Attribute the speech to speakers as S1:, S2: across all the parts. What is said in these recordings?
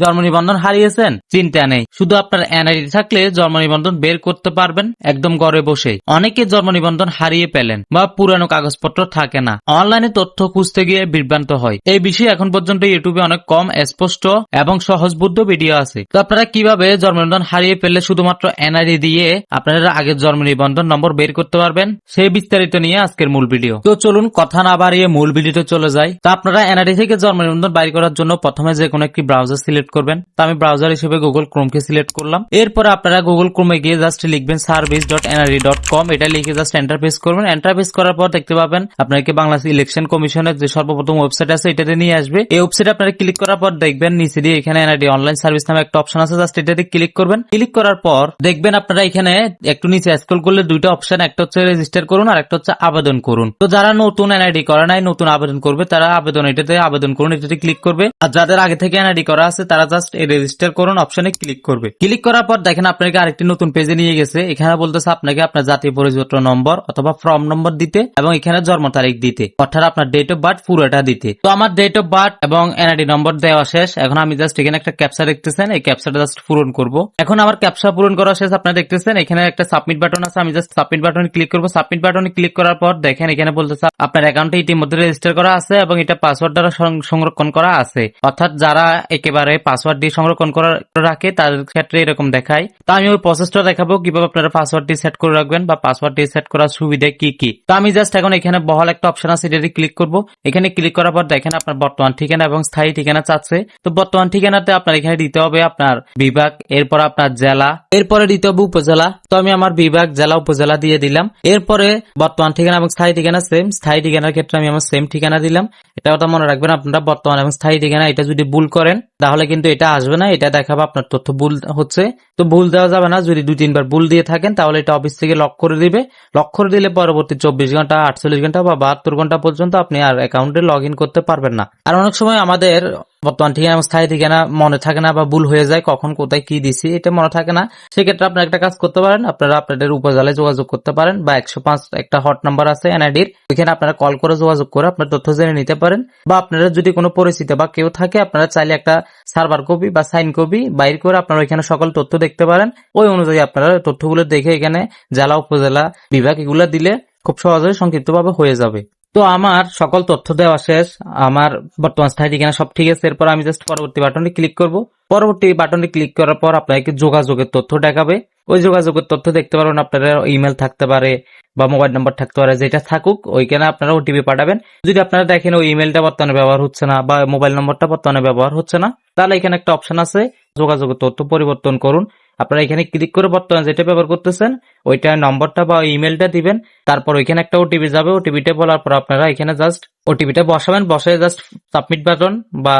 S1: জন্ম নিবন্ধন হারিয়েছেন? চিন্তা নেই। শুধু আপনার এনআইডি থাকলে জন্ম নিবন্ধন বের করতে পারবেন, একদম ঘরে বসে অনেকে জন্ম নিবন্ধন হারিয়ে পেলেন বা পুরানো কাগজপত্র থাকে না। অনলাইনে তথ্য খুঁজতে গিয়ে বিভ্রান্ত হয়। এই বিষয়ে এখন পর্যন্ত ইউটিউবে অনেক কম স্পষ্ট এবং সহজবুদ্ধ ভিডিও আছে। তো আপনারা কীভাবে জন্ম নিবন্ধন হারিয়ে ফেললে শুধুমাত্র এনআইডি দিয়ে আপনারা আগের জন্ম নিবন্ধন নম্বর বের করতে পারবেন? সেই বিস্তারিত নিয়ে আজকের মূল ভিডিও। তো চলুন কথা না বাড়িয়ে মূল ভিডিওতে চলে যাই। তো আপনারা এনআইডি থেকে জন্ম নিবন্ধন বাইর করার জন্য প্রথমে যে কোনো একটি ব্রাউজার সিলেক্ট করবেন। তো আমি ব্রাউজার হিসেবে গুগল ক্রোমকে সিলেক্ট করলাম। এরপর আপনারা গুগল ক্রোমে গিয়ে জাস্ট লিখবেন service dot NRD dot com এটা লিখে জাস্ট এন্টার প্রেস করবেন। এন্টার প্রেস করার পর দেখতে পাবেন আপনাকে বাংলাদেশ ইলেকশন কমিশনের যে সর্বপ্রথম ওয়েবসাইট আছে, এটাতে নিয়ে আসবে। এই ওয়েবসাইটে আপনারা ক্লিক করার পর দেখবেন নিচে দিয়ে এখানে এনআইডি অনলাইন সার্ভিস নামে একটা অপশন আছে জাস্ট এটাতে ক্লিক করবেন। ক্লিক করার পর দেখবেন আপনারা এখানে একটু নিচে স্ক্রল করলে দুইটা অপশন একটা হচ্ছে রেজিস্টার করুন আর একটা হচ্ছে আবেদন করুন। তো যারা নতুন এনআইডি করে নাই, নতুন আবেদন করবে, তারা আবেদন এটাতে আবেদন করুন, এটাতে ক্লিক করবে। আর যাদের আগে থেকে এনআইডি করা আছে তারা জাস্ট এই রেজিস্টার করুন অপশনে ক্লিক করবে। ক্লিক করার পর দেখেন আপনাকে আরেকটি নতুন পেজে নিয়ে গেছে। এখানে বলতেছে আপনাকে আপনার জাতীয় পরিচয়পত্র নম্বর অথবা ফর্ম নম্বর দিতে এবং এখানে জন্ম তারিখ দিতে। অর্থাৎ আপনার ডেট অফ বার্থ পুরোটা দিতে। তো আমার ডেট অফ বার্থ এবং এনআইডি নম্বর দেওয়া শেষ। এখন আমি জাস্ট এখানে একটা ক্যাপচা দেখতেছেন। এই ক্যাপচাটা জাস্ট পূরণ করব। এখন আমার ক্যাপচা পূরণ করা শেষ। আপনারা দেখতেছেন এখানে একটা সাবমিট বাটন আছে। আমি জাস্ট সাবমিট বাটনে ক্লিক করব। সাবমিট বাটনে ক্লিক করার পর দেখেন এখানে বলতেছে আপনার অ্যাকাউন্টে ইতিমধ্যে রেজিস্টার করা আছে এবং এটা পাসওয়ার্ড দ্বারা সংরক্ষণ করা আছে। অর্থাৎ যারা একেবারে পাসওয়ার্ড দিয়ে সংরক্ষণ করা, রাখে তাদের ক্ষেত্রে এরকম দেখায়। তো আমি ওই প্রসেসটা দেখাবো, কীভাবে আপনারা পাসওয়ার্ডটি সেট করে রাখবেন বা পাসওয়ার্ডটি সেট করার সুবিধা কি কি। তো আমি জাস্ট এখন এখানে বহল একটা অপশন আছে এটাতে ক্লিক করব। এখানে ক্লিক করার পর দেখেন আপনার বর্তমান ঠিকানা এবং স্থায়ী ঠিকানা চাচ্ছে। তো বর্তমান ঠিকানাতে আপনার এখানে দিতে হবে আপনার বিভাগ, এরপর আপনার জেলা, এরপরে দিতে হবে উপজেলা। তো আমি আমার বিভাগ, জেলা, উপজেলা দিয়ে দিলাম। এরপরে বর্তমান ঠিকানা এবং স্থায়ী ঠিকানা সেম স্থায়ী ঠিকানার ক্ষেত্রে আমি আমার সেম ঠিকানা দিলাম। এটা কথা মনে রাখবেন, আপনারা বর্তমান এবং স্থায়ী ঠিকানা, এটা যদি ভুল করেন, তাহলে কিন্তু এটা আসবে না, এটা দেখাবো, আপনার তথ্য ভুল হচ্ছে। তো ভুল দেওয়া যাবে না, যদি দুই, তিনবার ভুল দিয়ে থাকেন, তাহলে এটা অফিস থেকে লক করে দিবে। লক করে দিলে পরবর্তী চব্বিশ ঘণ্টা, আটচল্লিশ ঘণ্টা বা বাহাত্তর ঘণ্টা পর্যন্ত আপনি আর অ্যাকাউন্টে লগ করতে পারবেন না। আর অনেক সময় আমাদের বর্তমান ঠিকানা এবং স্থায়ী ঠিকানা মনে থাকে না বা ভুল হয়ে যায়, কখন কোথায় কি দিছি, এটা মনে থাকে না। সেক্ষেত্রে আপনারা একটা কাজ করতে পারেন, আপনারা আপনাদের উপজেলায় যোগাযোগ করতে পারেন বা একশো পাঁচ একটা হট নাম্বার আছে, এনআইডির। ওইখানে আপনারা কল করে যোগাযোগ করে আপনার তথ্য জেনে নিতে পারেন। বা আপনারা যদি কোনো পরিচিত বা কেউ থাকে, আপনারা চাইলে একটা সার্ভার কপি বা সাইন কপি বাইর করে আপনারা ওইখানে সকল তথ্য দেখতে পারেন। ওই অনুযায়ী আপনারা তথ্যগুলো দেখে এখানে জেলা, উপজেলা বিভাগ এগুলো দিলে খুব সহজে সংক্ষিপ্তভাবে হয়ে যাবে। তো আমার সকল তথ্য দেওয়া শেষ। আমার বর্তমান স্থায়ী ঠিকানা সব ঠিক আছে। এরপর আমি জাস্ট পরবর্তী বাটনে ক্লিক করব। পরবর্তী বাটনে ক্লিক করার পর আপনাকে যোগাযোগের তথ্য দেখাবে। ওই যোগাযোগের তথ্য দেখতে পারবেন আপনার ইমেল থাকতে পারে বা মোবাইল নাম্বার থাকতে পারে, যেটা থাকুক, ওইখানে আপনারা ওটিপি পাঠাবেন। যদি আপনারা দেখেন ওই ইমেলটা বর্তমানে ব্যবহার হচ্ছে না বা মোবাইল নম্বরটা বর্তমানে ব্যবহার হচ্ছে না, তাহলে এখানে একটা অপশন আছে। যোগাযোগের তথ্য পরিবর্তন করুন। আপনারা এখানে ক্লিক করে বর্তমানে যেটা ব্যবহার করতেছেন, ওইটা নম্বরটা বা ইমেলটা দিবেন। তারপর ওইখানে একটা ওটিপি যাবে। ওটিপিটা বলার পর আপনারা এখানে জাস্ট ওটিপিটা বসাবেন। বসায় জাস্ট সাবমিট বাটন বা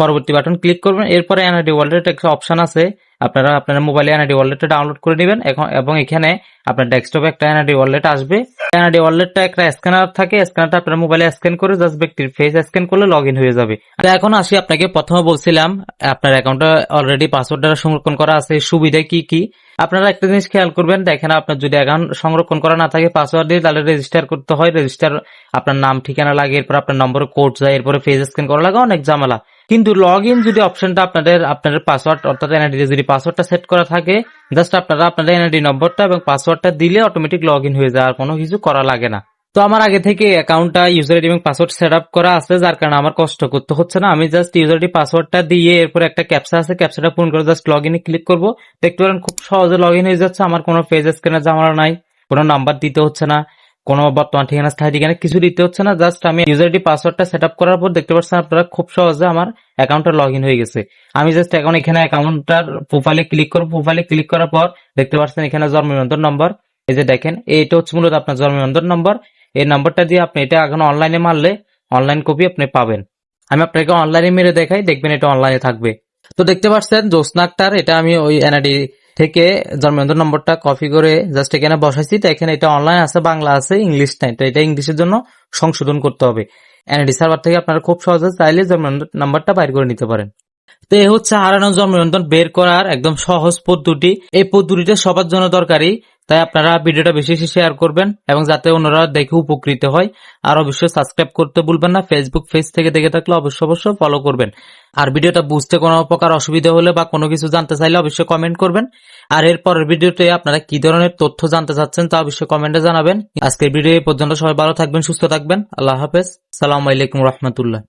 S1: পরবর্তী বাটন ক্লিক করবেন। এরপরে এনআইডি ওয়ালেট একটা অপশন আছে। আপনারা আপনার মোবাইলে এনআইডি ওয়ালেটটা ডাউনলোড করে নেবেন। এবং এখানে আপনার ডেস্কটপে একটা এনআইডি ওয়ালেট আসবে। এনআইডি ওয়ালেটটা একটা স্ক্যানার থাকে স্ক্যানারটা আপনার মোবাইলে স্ক্যান করে জাস্ট ব্যক্তির ফেস স্ক্যান করলে লগ হয়ে যাবে। তো এখন আসি আপনাকে, প্রথমে বলছিলাম, আপনার অ্যাকাউন্টে অলরেডি পাসওয়ার্ড দ্বারা সংরক্ষণ করা আছে, সুবিধা কি কি? আপনারা একটা জিনিস খেয়াল করবেন, দেখেন আপনার যদি অ্যাকাউন্ট সংরক্ষণ করা না থাকে পাসওয়ার্ড দিয়ে তাহলে রেজিস্টার করতে হয় রেজিস্টার আপনার নাম, ঠিকানা লাগে, এরপর আপনার নম্বরে কোড যায়, এরপরে ফেস স্ক্যান করা লাগে, অনেক ঝামেলা। কিন্তু লগ ইন যদি অপশনটা আপনাদের আপনাদের পাসওয়ার্ড অর্থাৎ এনআইডি যদি পাসওয়ার্ডটা সেট করা থাকে জাস্ট আপনারা আপনাদের এনআইডি নম্বরটা এবং পাসওয়ার্ডটা দিলে অটোমেটিক লগ ইন হয়ে যায়, আর কোনো কিছু করা লাগে না। তো আমার আগে থেকে অ্যাকাউন্টটা ইউজার আইডি এবং পাসওয়ার্ড সেট আপ করা আছে, যার কারণে আমার কষ্ট করতে হচ্ছে না। আমি জাস্ট ইউজার আইডি পাসওয়ার্ডটা দিয়ে এরপর একটা ক্যাপসা আছে ক্যাপসাটা পূরণ করে জাস্ট লগ ইনে ক্লিক করব। দেখতে পারেন খুব সহজে লগ ইন হয়ে যাচ্ছে, আমার কোনো পেজ স্ক্যানের ঝামেলা নাই, কোনো নাম্বার দিতে হচ্ছে না। কোনো বর্তমান ঠিকানা, স্থায়ী ঠিকানা কিছু দিতে হচ্ছে না জাস্ট আমি ইউজার পাসওয়ার্ডটা সেট আপ করার পর দেখতে পাচ্ছেন আপনারা খুব সহজে আমার অ্যাকাউন্টটা লগ ইন হয়ে গেছে। আমি জাস্ট এখন এখানে অ্যাকাউন্টটার প্রোফাইলে ক্লিক করব প্রোফাইলে ক্লিক করার পর দেখতে পাচ্ছেন এখানে জন্ম নিবন্ধন নম্বর এই যে দেখেন, এইটা হচ্ছে মূলত আপনার জন্ম নিবন্ধন নম্বর এই নাম্বারটা দিয়ে আপনি এটা এখন অনলাইনে মারলে অনলাইন কপি আপনি পাবেন। আমি আপনাকে অনলাইনে মেরে দেখাই, দেখবেন এটা অনলাইনে থাকবে। তো দেখতে পাচ্ছেন জোসনাকটার এটা আমি ওই এনআইডি থেকে জন্মদিন নম্বরটা কপি করে জাস্ট এখানে বসাইছি, তো এখানে এটা অনলাইন আছে, বাংলা আছে ইংলিশ নাই, তো এটা ইংলিশের জন্য সংশোধন করতে হবে। এনআইডি সার্ভার থেকে আপনারা খুব সহজে চাইলে জন্ম নম্বরটা বাইর করে নিতে পারেন। তো এই হচ্ছে হারানো জন্ম নিবন্ধন বের করার একদম সহজ পদ্ধতি। এই পদ্ধতিটা সবার জন্য দরকারি, তাই আপনারা ভিডিওটা বেশি বেশি শেয়ার করবেন এবং যাতে অন্যরা দেখে উপকৃত হয়। আর অবশ্যই সাবস্ক্রাইব করতে ভুলবেন না ফেসবুক পেজ থেকে দেখে থাকলে অবশ্যই অবশ্যই ফলো করবেন। আর ভিডিওটা বুঝতে কোনো প্রকার অসুবিধা হলে বা কোনো কিছু জানতে চাইলে অবশ্যই কমেন্ট করবেন। আর এর পরের ভিডিওতে আপনারা কি ধরনের তথ্য জানতে চাচ্ছেন তা অবশ্যই কমেন্টে জানাবেন। আজকের ভিডিও পর্যন্ত, সবাই ভালো থাকবেন, সুস্থ থাকবেন। আল্লাহ হাফেজ। সালাম আলাইকুম রহমতুল্লাহ।